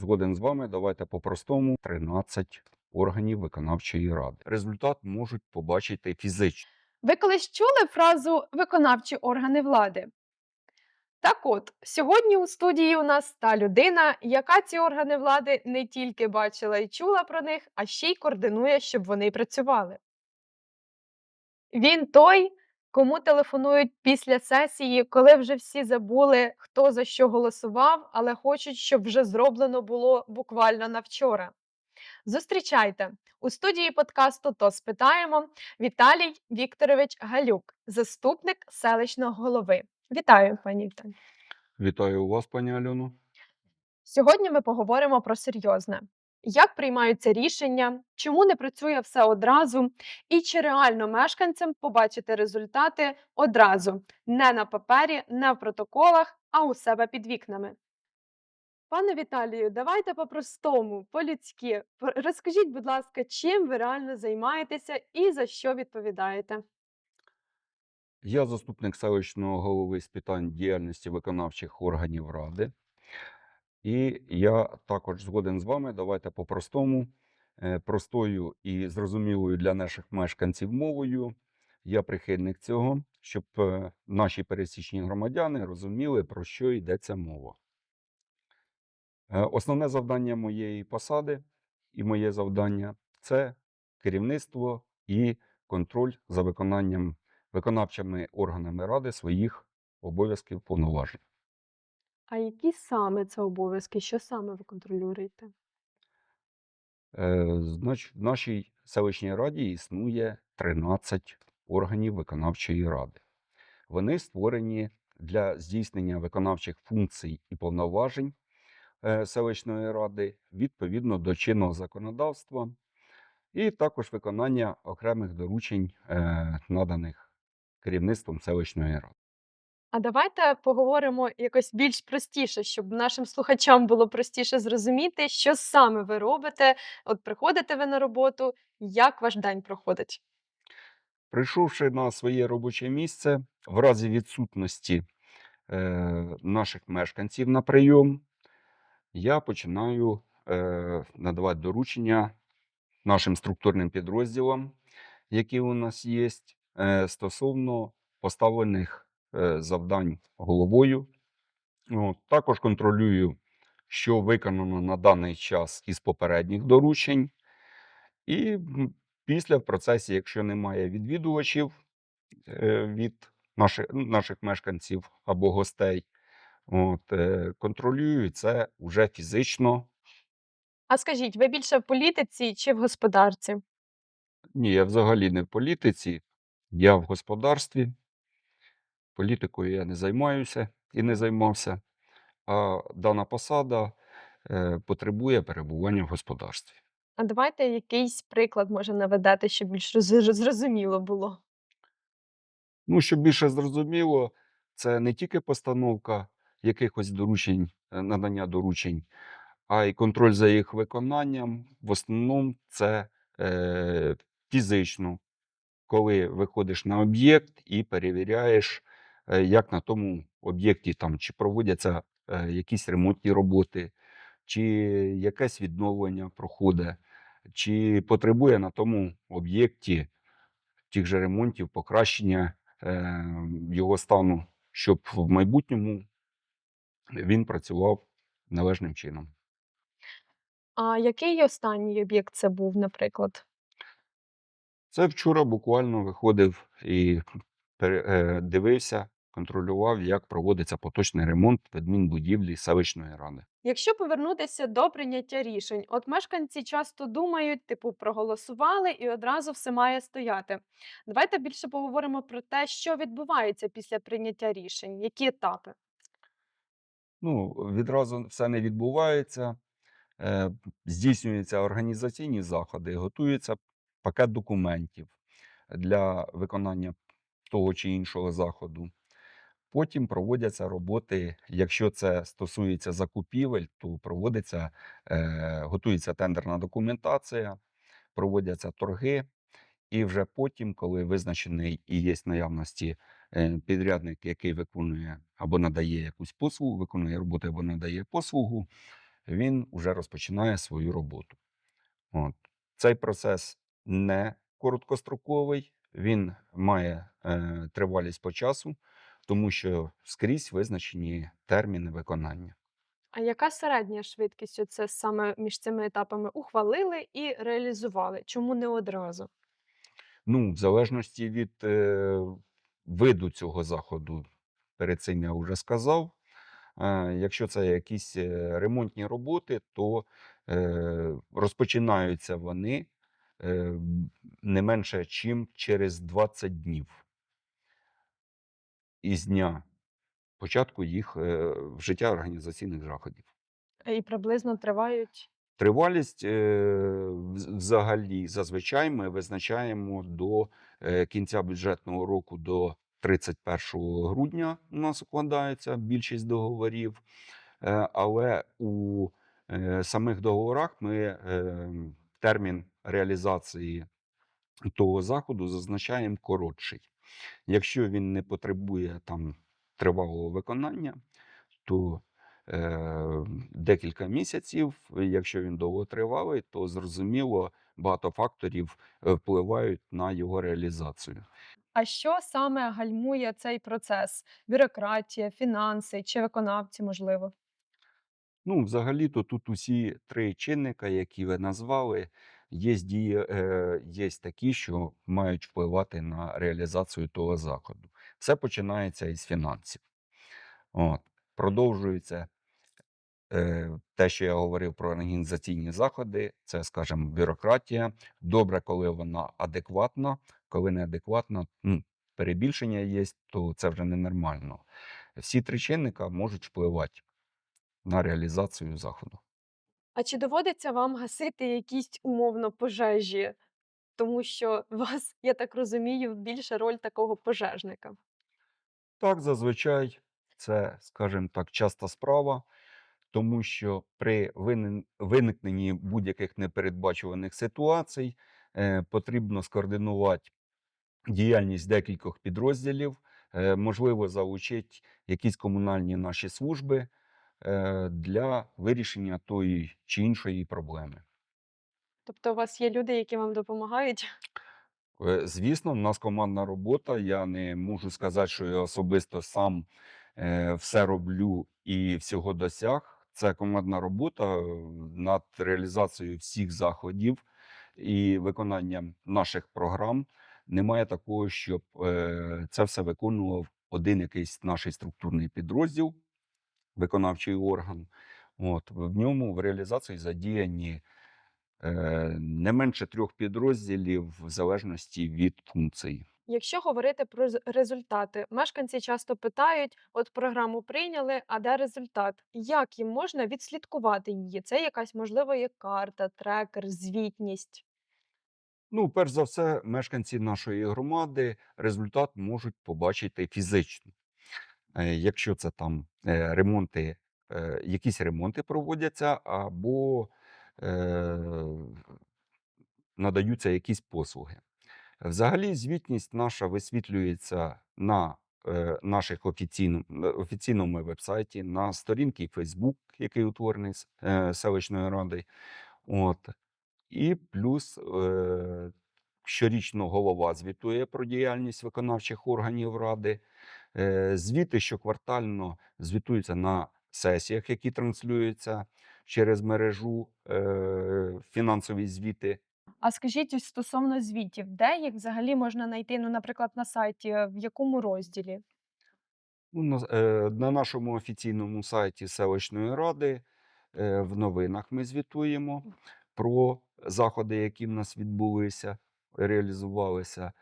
Згоден з вами, давайте по-простому 13 органів виконавчої ради. Результат можуть побачити фізично. Ви колись чули фразу виконавчі органи влади? Так от, сьогодні у студії у нас та людина, яка ці органи влади не тільки бачила і чула про них, а ще й координує, щоб вони працювали. Він той, кому телефонують після сесії, коли вже всі забули, хто за що голосував, але хочуть, щоб вже зроблено було буквально на вчора. Зустрічайте у студії подкасту То спитаємо Віталій Вікторович Галюк, заступник селищного голови. Вітаю, пані Віталій. Вітаю вас, пані Альоно. Сьогодні ми поговоримо про серйозне. Як приймаються рішення, чому не працює все одразу, і чи реально мешканцям побачити результати одразу, не на папері, не в протоколах, а у себе під вікнами. Пане Віталію, давайте по-простому, по-людськи. Розкажіть, будь ласка, чим ви реально займаєтеся і за що відповідаєте? Я заступник селищного голови з питань діяльності виконавчих органів ради. І я також згоден з вами. Давайте по-простому, е, простою і зрозумілою для наших мешканців мовою. Я прихильник цього, щоб е, наші пересічні громадяни розуміли, про що йдеться мова. Е, Основне завдання моєї посади і моє завдання це керівництво і контроль за виконанням виконавчими органами ради своїх обов'язків повноважень. А які саме це обов'язки? Що саме ви контролюєте? Е, Знач, в нашій селищній раді існує 13 органів виконавчої ради. Вони створені для здійснення виконавчих функцій і повноважень е, селищної ради відповідно до чинного законодавства, і також виконання окремих доручень, е, наданих керівництвом селищної ради. А давайте поговоримо якось більш простіше, щоб нашим слухачам було простіше зрозуміти, що саме ви робите. От приходите ви на роботу, як ваш день проходить? Прийшовши на своє робоче місце, в разі відсутності е, наших мешканців на прийом, я починаю е, надавати доручення нашим структурним підрозділам, які у нас є, е, стосовно поставлених завдань головою. От, також контролюю, що виконано на даний час із попередніх доручень. І після в процесі, якщо немає відвідувачів е, від наших, наших мешканців або гостей, от, е, контролюю це вже фізично. А скажіть, ви більше в політиці чи в господарці? Ні, я взагалі не в політиці, я в господарстві. Політикою я не займаюся і не займався. А дана посада е, потребує перебування в господарстві. А давайте якийсь приклад може наведете, щоб більш зрозуміло було. Ну, щоб більше зрозуміло, це не тільки постановка якихось доручень, е, надання доручень, а й контроль за їх виконанням. В основному це е, фізично, коли виходиш на об'єкт і перевіряєш, як на тому об'єкті там чи проводяться е, якісь ремонтні роботи, чи якесь відновлення проходить, чи потребує на тому об'єкті тих же ремонтів, покращення е, його стану, щоб в майбутньому він працював належним чином. А який останній об'єкт це був, наприклад? Це вчора буквально виходив і е, дивився, контролював, як проводиться поточний ремонт адмінбудівлі селищної ради. Якщо повернутися до прийняття рішень, от мешканці часто думають, типу, проголосували і одразу все має стояти. Давайте більше поговоримо про те, що відбувається після прийняття рішень, які етапи. Ну, відразу все не відбувається. Е, Здійснюються організаційні заходи, готується пакет документів для виконання того чи іншого заходу. Потім проводяться роботи. Якщо це стосується закупівель, то проводиться, е, готується тендерна документація, проводяться торги. І вже потім, коли визначений і є наявності е, підрядник, який виконує або надає якусь послугу, виконує роботу або надає послугу, він вже розпочинає свою роботу. От. Цей процес не короткостроковий, він має е, тривалість по часу, тому що скрізь визначені терміни виконання. А яка середня швидкість оце саме між цими етапами ухвалили і реалізували? Чому не одразу? Ну, в залежності від е, виду цього заходу, перед цим я вже сказав. Е, якщо це якісь е, ремонтні роботи, то е, розпочинаються вони е, не менше, чим через 20 днів із дня початку їх е, вжиття організаційних заходів. І приблизно тривають. Тривалість е, взагалі зазвичай ми визначаємо до е, кінця бюджетного року до 31 грудня. У нас укладається більшість договорів, але у самих договорах ми е, термін реалізації того заходу зазначаємо коротший. Якщо він не потребує там тривалого виконання, то е, декілька місяців. Якщо він довготривалий, то зрозуміло багато факторів е, впливають на його реалізацію. А що саме гальмує цей процес? Бюрократія, фінанси чи виконавці, можливо? Ну, взагалі-то тут усі три чинника, які ви назвали, є, дії, є такі, що мають впливати на реалізацію того заходу. Все починається із фінансів. От. Продовжується е, те, що я говорив про організаційні заходи, це, скажімо, бюрократія. Добре, коли вона адекватна, коли неадекватна, ну, перебільшення є, то це вже ненормально. Всі три чинника можуть впливати на реалізацію заходу. А чи доводиться вам гасити якісь умовно пожежі? Тому що вас, я так розумію, більше роль такого пожежника. Так, зазвичай це, скажімо так, часта справа, тому що при виникненні будь-яких непередбачуваних ситуацій е, потрібно скоординувати діяльність декількох підрозділів, е, можливо, залучити якісь комунальні наші служби для вирішення тої чи іншої проблеми. Тобто у вас є люди, які вам допомагають? Е, Звісно, в нас командна робота. Я не можу сказати, що я особисто сам е, все роблю і всього досяг. Це командна робота е, над реалізацією всіх заходів і виконанням наших програм. Немає такого, щоб це все виконував один якийсь наш структурний підрозділ, виконавчий орган. От, в ньому в реалізації задіяні е, не менше трьох підрозділів в залежності від функцій. Якщо говорити про результати, мешканці часто питають: от програму прийняли, а де результат? Як їм можна відслідкувати її? Це якась можливо є карта, трекер, звітність. Ну, перш за все, мешканці нашої громади результат можуть побачити фізично. Е, Якщо це там е, ремонти, е, якісь ремонти проводяться, або надаються якісь послуги. Взагалі, звітність наша висвітлюється на наших офіційному, офіційному вебсайті, на сторінці Facebook, який утворений с- селищною радою. От. І плюс щорічно голова звітує про діяльність виконавчих органів ради. Е, звіти щоквартально звітуються на сесіях, які транслюються через мережу е, фінансові звіти. А скажіть ось стосовно звітів, де їх взагалі можна знайти? Ну, наприклад, на сайті, е, в якому розділі? Ну, на, на нашому офіційному сайті селищної ради в новинах ми звітуємо про заходи, які в нас відбулися, реалізувалися.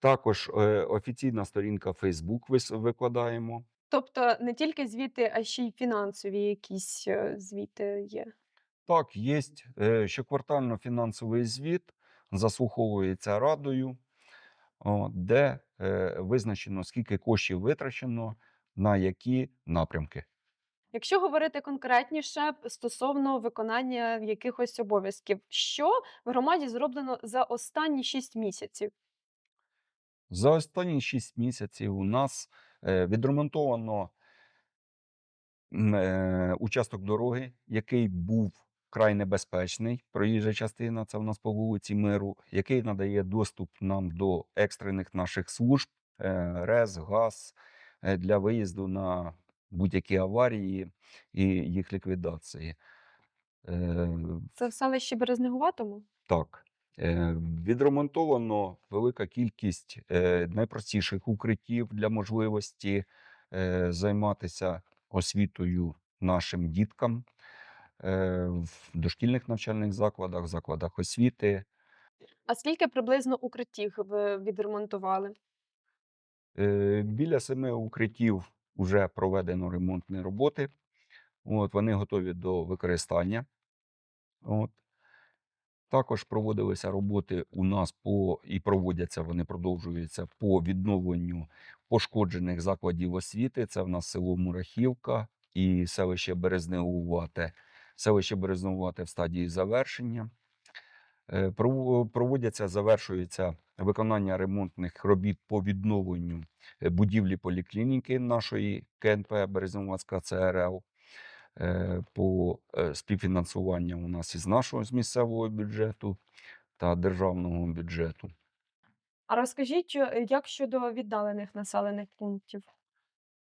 Також е, офіційна сторінка Facebook вис- викладаємо. Тобто не тільки звіти, а ще й фінансові якісь е, звіти є. Так, є е, щоквартально фінансовий звіт, заслуховується радою, де визначено, скільки коштів витрачено на які напрямки. Якщо говорити конкретніше стосовно виконання якихось обов'язків, що в громаді зроблено за останні 6 місяців? За останні 6 місяців у нас е, відремонтовано е, участок дороги, який був вкрай небезпечний. Проїжджа частина це в нас по вулиці Миру, який надає доступ нам до екстрених наших служб, е, РЕС, ГАЗ для виїзду на будь-які аварії і їх ліквідації. Це в селищі Березнегуватому? так. Е, Відремонтовано велика кількість е, найпростіших укриттів для можливості е, займатися освітою нашим діткам в дошкільних навчальних закладах, закладах освіти. А скільки приблизно укриттів ви відремонтували? Біля семи укриттів вже проведено ремонтні роботи. От, вони готові до використання. От. Також проводилися роботи у нас по і проводяться, вони продовжуються по відновленню пошкоджених закладів освіти. Це в нас село Мурахівка і селище Березнеувате. Селище Березнеувате в стадії завершення. Е, Проводяться, завершується виконання ремонтних робіт по відновленню е, будівлі поліклініки нашої КНП Березнеуватська ЦРЛ по е, співфінансуванню у нас із нашого з місцевого бюджету та державного бюджету. А розкажіть, е, як щодо віддалених населених пунктів?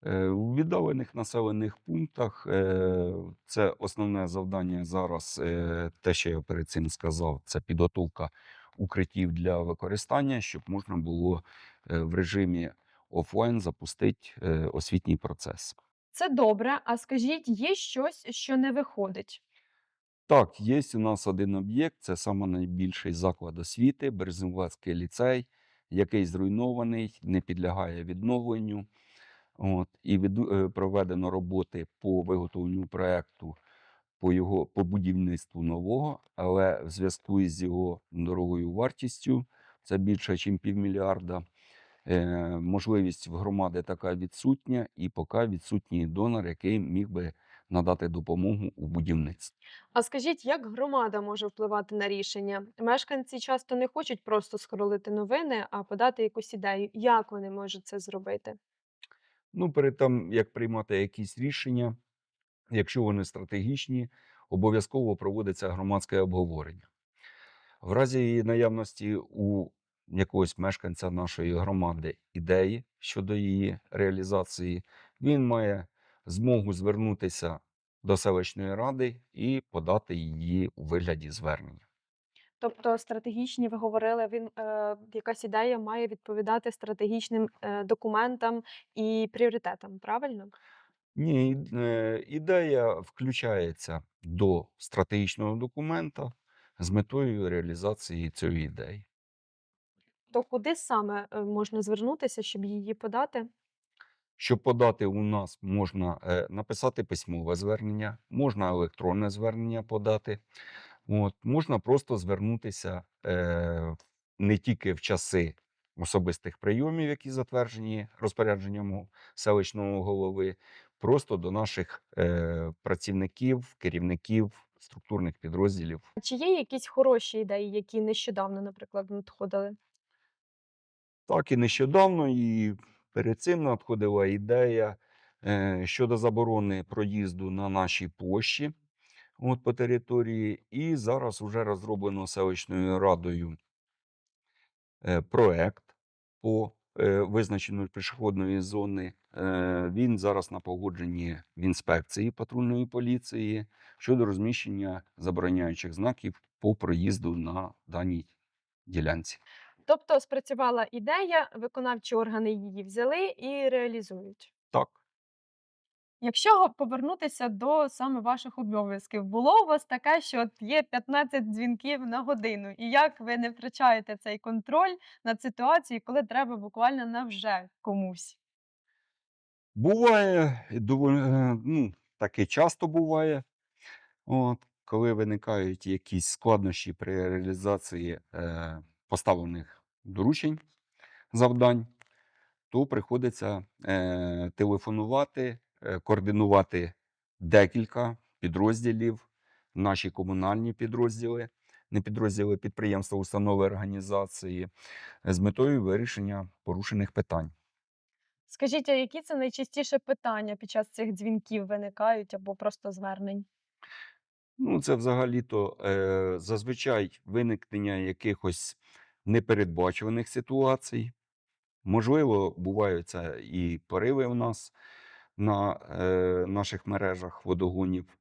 Е, У віддалених населених пунктах е, це основне завдання зараз, е, те, що я перед цим сказав, це підготовка укриттів для використання, щоб можна було е, в режимі офлайн запустити е, освітній процес. Це добре. А скажіть, є щось, що не виходить? Так, є у нас один об'єкт, це саме найбільший заклад освіти, Березенвацький ліцей, який зруйнований, не підлягає відновленню. От, і віду- е, проведено роботи по виготовленню проекту по його по будівництву нового, але в зв'язку із його дорогою вартістю, це більше, ніж півмільярда. Е, можливість в громади така відсутня, і поки відсутній донор, який міг би надати допомогу у будівництві. А скажіть, як громада може впливати на рішення? Мешканці часто не хочуть просто скролити новини, а подати якусь ідею. Як вони можуть це зробити? Ну, перед тим, як приймати якісь рішення, якщо вони стратегічні, обов'язково проводиться громадське обговорення. В разі наявності у якогось мешканця нашої громади ідеї щодо її реалізації, він має змогу звернутися до селищної ради і подати її у вигляді звернення. Тобто стратегічні, ви говорили, він е, якась ідея має відповідати стратегічним е, документам і пріоритетам, правильно? Ні, е, ідея включається до стратегічного документа з метою реалізації цієї ідеї. То куди саме е, можна звернутися, щоб її подати? Щоб подати у нас можна е, написати письмове звернення, можна електронне звернення подати. От, можна просто звернутися е, не тільки в часи особистих прийомів, які затверджені розпорядженням селищного голови, просто до наших е, працівників, керівників структурних підрозділів. Чи є якісь хороші ідеї, які нещодавно, наприклад, надходили? Так і нещодавно, і перед цим надходила ідея е, щодо заборони проїзду на нашій площі от, по території. І зараз вже розроблено селищною радою е, проект по е, визначенню пішохідної зони. Він зараз на погодженні в інспекції патрульної поліції щодо розміщення забороняючих знаків по проїзду на даній ділянці. Тобто спрацювала ідея, виконавчі органи її взяли і реалізують. Так. Якщо повернутися до саме ваших обов'язків, було у вас таке, що от є 15 дзвінків на годину, і як ви не втрачаєте цей контроль над ситуацією, коли треба буквально навже комусь? Буває, доволі, е, ну, таке часто буває, от, коли виникають якісь складнощі при реалізації е, поставлених доручень, завдань, то приходиться е, телефонувати, е, координувати декілька підрозділів, наші комунальні підрозділи, не підрозділи підприємства, установи організації з метою вирішення порушених питань. Скажіть, а які це найчастіше питання під час цих дзвінків виникають або просто звернень? Ну, це взагалі-то е, зазвичай виникнення якихось непередбачуваних ситуацій. Можливо, бувають це і пориви у нас на е, наших мережах водогонів,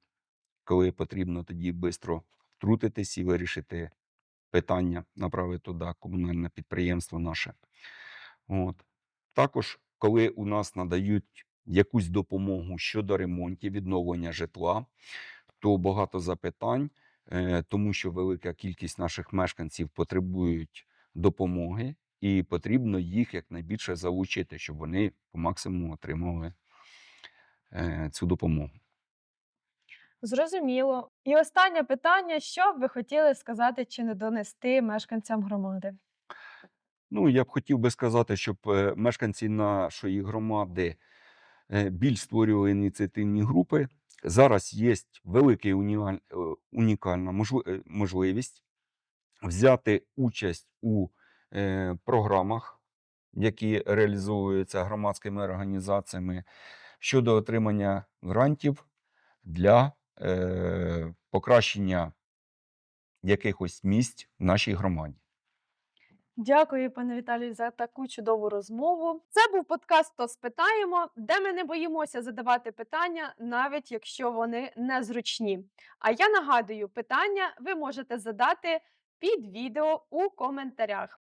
коли потрібно тоді швидко втрутитись і вирішити питання, направити туди комунальне підприємство наше. От. Також, коли у нас надають якусь допомогу щодо ремонтів, відновлення житла, то багато запитань, е, тому що велика кількість наших мешканців потребують допомоги, і потрібно їх якнайбільше залучити, щоб вони по максимуму отримали е, цю допомогу. Зрозуміло. І останнє питання: що б ви хотіли сказати чи не донести мешканцям громади? Ну, я б хотів би сказати, щоб е, мешканці нашої громади е, більш створювали ініціативні групи. Зараз є велика унікальна можливість взяти участь у е, програмах, які реалізовуються громадськими організаціями щодо отримання грантів для е, покращення якихось місць в нашій громаді. Дякую, пане Віталію, за таку чудову розмову. Це був подкаст «То спитаємо, де ми не боїмося задавати питання, навіть якщо вони незручні. А я нагадую, питання ви можете задати під відео у коментарях.